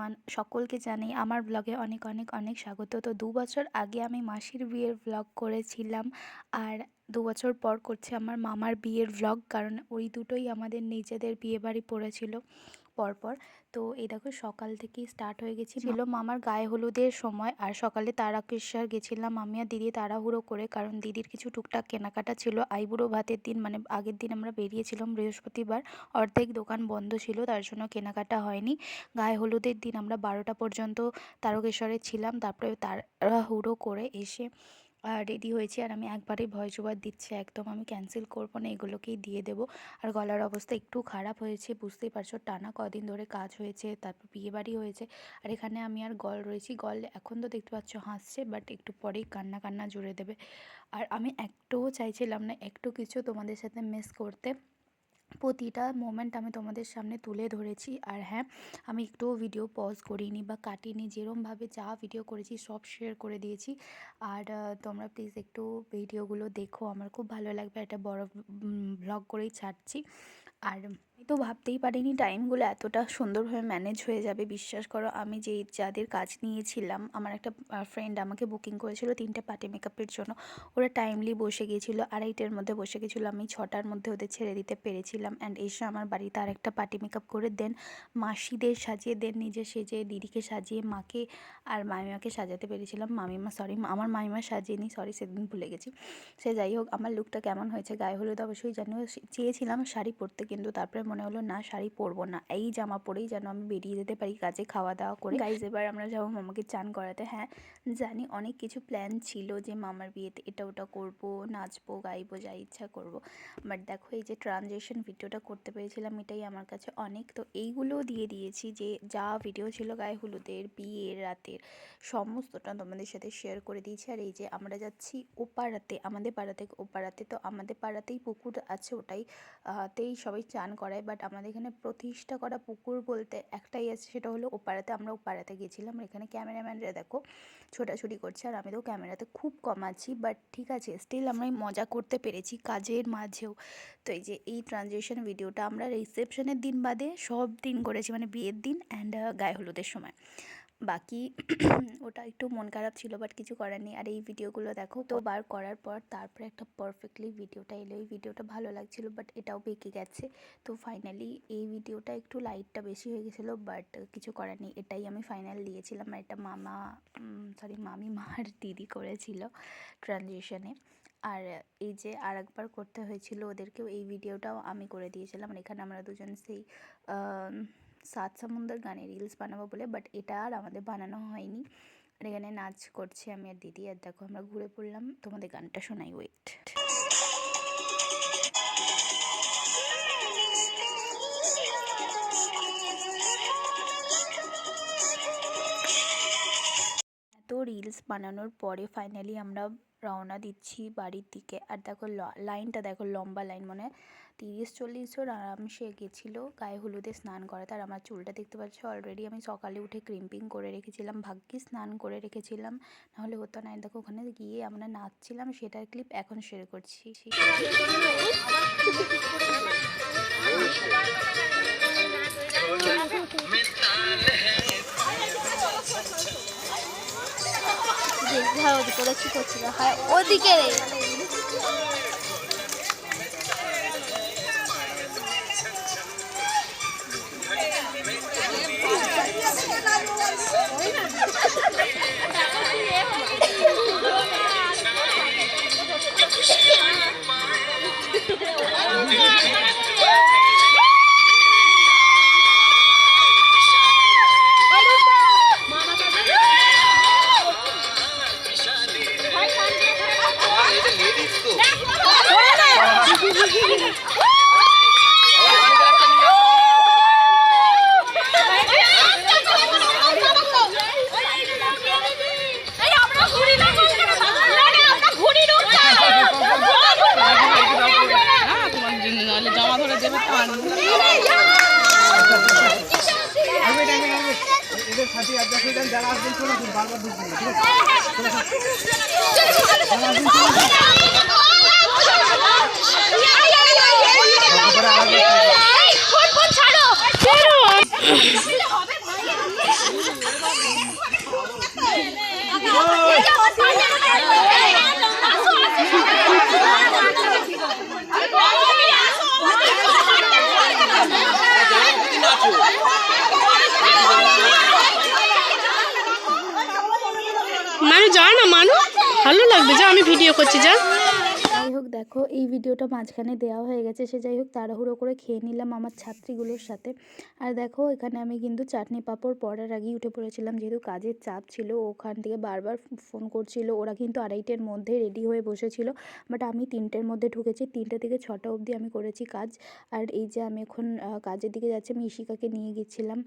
Everyone সকলকে জানাই আমার ব্লগে অনেক অনেক অনেক স্বাগত। তো দু বছর আগে আমি মাসির বিয়ের ব্লগ করেছিলাম আর দু বছর পর করছে আমার মামার বিয়ের ব্লগ কারণ ওই দুটোই আমাদের নিজেদের বিয়েবাড়ি পড়েছিল। পরপর। তো এই দেখো সকাল থেকেই স্টার্ট হয়ে গেছি। ছিল মামার গায়ে হলুদের সময় আর সকালে তারাকেশ্বর গেছিলাম। আমি আর দিদি তাড়াহুড়ো করে কারণ দিদির কিছু টুকটাক কেনাকাটা ছিল। আইবুড়ো ভাতের দিন মানে আগের দিন আমরা বেরিয়েছিলাম বৃহস্পতিবার। অর্ধেক দোকান বন্ধ ছিল তার জন্য কেনাকাটা হয়নি। গায়ে হলুদের দিন আমরা বারোটা পর্যন্ত তারকেশ্বরে ছিলাম। তারপরে তাড়াহুড়ো করে এসে রেডি হয়েছি আর আমি একবারেই ভয় ওভার দিচ্ছি, একদম আমি ক্যান্সেল করব না, এগুলোকেই দিয়ে দেব। আর গলার অবস্থা একটু খারাপ হয়েছে, বুঝতেই পারছ, টানা কদিন ধরে কাজ হয়েছে, তারপর বিয়েবাড়ি হয়েছে। আর এখানে আমি আর গল রয়েছি, গল এখন তো দেখতে পাচ্ছ হাসছে বাট একটু পরেই কান্না কান্না জুড়ে দেবে। আর আমি একটুও চাইছিলাম না, একটু কিছু তোমাদের সাথে মিস করতে। প্রতিটা মোমেন্ট আমি তোমাদের সামনে তুলে ধরেছি। আর হ্যাঁ আমি একটুও ভিডিও পজ করিনি বা কাটিনি, যেরমভাবে যা ভিডিও করেছি সব শেয়ার করে দিয়েছি। আর তোমরা প্লিজ একটু ভিডিওগুলো দেখো, আমার খুব ভালো লাগবে। একটা বড় ব্লগ করেই ছাড়ছি। আর তো ভাবতেই পারিনি টাইমগুলো এতটা সুন্দরভাবে ম্যানেজ হয়ে যাবে। বিশ্বাস করো, আমি যে যাদের কাজ নিয়েছিলাম, আমার একটা ফ্রেন্ড আমাকে বুকিং করেছিল তিনটে পার্টি মেকআপের জন্য। ওরা টাইমলি বসে গিয়েছিল, আড়াইটের মধ্যে বসে গেছিল আমি ছটার মধ্যে ওদের ছেড়ে দিতে পেরেছিলাম। অ্যান্ড এসে আমার বাড়িতে আরেকটা পার্টি মেকআপ করে দেন। মাসিদের সাজিয়ে দেন, নিজে সেজে, দিদিকে সাজিয়ে, মাকে আর মামিমাকে সাজাতে পেরেছিলাম। মামিমা সরি আমার মামিমা সাজিয়ে নিই সরি সেদিন ভুলে গেছি। সে যাই হোক, আমার লুকটা কেমন হয়েছে, গায়ে হলুদ অবশ্যই জানিও চেয়েছিলাম শাড়ি পরতে, কিন্তু তারপরে মনে হলো, না, শাড়ি পরবো না। এই জামা পরেই যেন আমি বেরিয়ে যেতে পারি কাজে খাওয়া দাওয়া করে। গাইজ এবার আমরা যাব মামাকে চান করাতে। হ্যাঁ জানি অনেক কিছু প্ল্যান ছিল যে মামার বিয়েতে এটা ওটা করব, নাচবো, গাইবো, যা ইচ্ছা করব। বাট দেখো, এই যে ট্রানজেকশন ভিডিওটা করতে পেরেছিলাম, এটাই আমার কাছে অনেক। তো এইগুলোও দিয়ে দিয়েছি যে, যা ভিডিও ছিল গায়ে হলুদের, বিয়ের, রাতের, সমস্তটা তোমাদের সাথে শেয়ার করে দিয়েছি। আর এই যে আমরা যাচ্ছি ওপাড়াতে, আমাদের পাড়া থেকে ওপাড়াতে। তো আমাদের পাড়াতেই পুকুর আছে, ওটাই তেই সবাই চান করায়। বাট আমাদের এখানে প্রতিষ্ঠা করা পুকুর বলতে একটাই আছে, সেটা হলো ওপাড়াতে, আমরা ওপাড়াতে গেছিলাম এখানে ক্যামেরাম্যানরা দেখো ছোটাছুটি করছে, আর আমি তো ক্যামেরাতে খুব কম আছি বাট ঠিক আছে স্টিল আমরা মজা করতে পেরেছি কাজের মাঝেও। তো এই যে এই ট্রানজেকশন ভিডিওটা আমরা রিসেপশনের দিন বাদে সব দিন করেছি মানে বিয়ের দিন অ্যান্ড গায়ে হলুদের সময়। বাকি ওটা একটু মন খারাপ ছিল বাট কিছু করার নেই। আর এই ভিডিওগুলো দেখো তো বার করার পর তারপরে একটা পারফেক্টলি ভিডিওটা এলো। এই ভিডিওটা ভালো লাগছিল বাট এটাও বেঁকে গেছে। তো ফাইনালি এই ভিডিওটা একটু লাইটটা বেশি হয়ে গেছিল বাট কিছু করার নেই। এটাই আমি ফাইনাল দিয়েছিলাম। আর এটা মামা সরি মামি মার দিদি করেছিল ট্রানজিশনে আর এই যে আর একবার করতে হয়েছিল ওদেরকেও, এই ভিডিওটাও আমি করে দিয়েছিলাম। এখানে আমরা দুজন সেই সাত সমুন্দর গানে রিলস বানাবো বলে বাট এটা আর আমাদের বানানো হয়নি। আর এখানে নাচ করছি আমি আর দিদি, আর দেখো আমরা ঘুরে পড়লাম। তোমাদের গানটা শোনাই ওয়েট রিলস বানানোর পরে ফাইনালি আমরা রওনা দিচ্ছি বাড়ির দিকে। আর দেখো লাইনটা দেখো লম্বা লাইন মানে তিরিশ চল্লিশ জন আরামসে গেছিল, গায়ে হলুদে স্নান করাতে আর আমার চুলটা দেখতে পাচ্ছ অলরেডি আমি সকালে উঠে ক্রিম্পিং করে রেখেছিলাম, ভাগ্যি স্নান করে রেখেছিলাম। নাহলে হতো না। দেখো ওখানে গিয়ে আমরা নাচছিলাম, সেটার ক্লিপ এখন শেয়ার করছি। হ্যাঁ ওদিকে ওরা কি করছিল? হ্যাঁ ওদিকে রে। বারবার ঢুকবেন ঠিক আছে যা না মানু। ভালো লাগবে যা আমি ভিডিও করছি যা। ভিডিওটা মাঝখানে দেওয়া হয়ে গেছে, সে যাই হোক তাড়াহুড়ো করে খেয়ে নিলাম আমার ছাত্রীগুলোর সাথে। আর দেখো, এখানে আমি কিন্তু চাটনি পাঁপড় পড়ার আগেই উঠে পড়েছিলাম, যেহেতু কাজের চাপ ছিল, ওখান থেকে বারবার ফোন করছিল, ওরা কিন্তু আড়াইটের মধ্যে রেডি হয়ে বসেছিল, বাট আমি তিনটের মধ্যে ঢুকেছি, তিনটে থেকে ছটা অবধি আমি করেছি কাজ। আর এই যে আমি এখন কাজের দিকে যাচ্ছি, আমি ইশিকাকে নিয়ে গেছিলাম।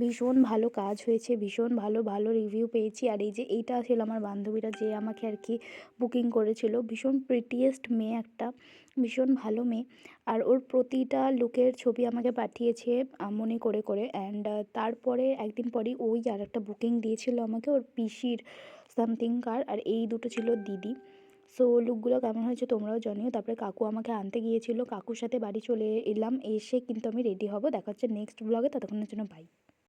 ভীষণ ভালো কাজ হয়েছে, ভীষণ ভালো ভালো রিভিউ পেয়েছি। আর এই যে এইটা ছিল আমার বান্ধবীরা, যে আমাকে আর কি বুকিং করেছিল, ভীষণ প্রিটিয়েস্ট মেয়ে একটা। ভীষণ ভালো মেয়ে। আর ওর প্রতিটা লুকের ছবি আমাকে পাঠিয়েছে মনে করে করে। অ্যান্ড তারপরে একদিন পরই ওই আর একটা বুকিং দিয়েছিল আমাকে, ওর পিসির সামথিং কার আর এই দুটো ছিল দিদি। সো লুকগুলো কেমন হয়েছে তোমরাও জানিও। তারপরে কাকু আমাকে আনতে গিয়েছিল, কাকুর সাথে বাড়ি চলে এলাম, এসে কিন্তু আমি রেডি হব। দেখা হচ্ছে নেক্সট ব্লগে ততক্ষণের জন্য বাই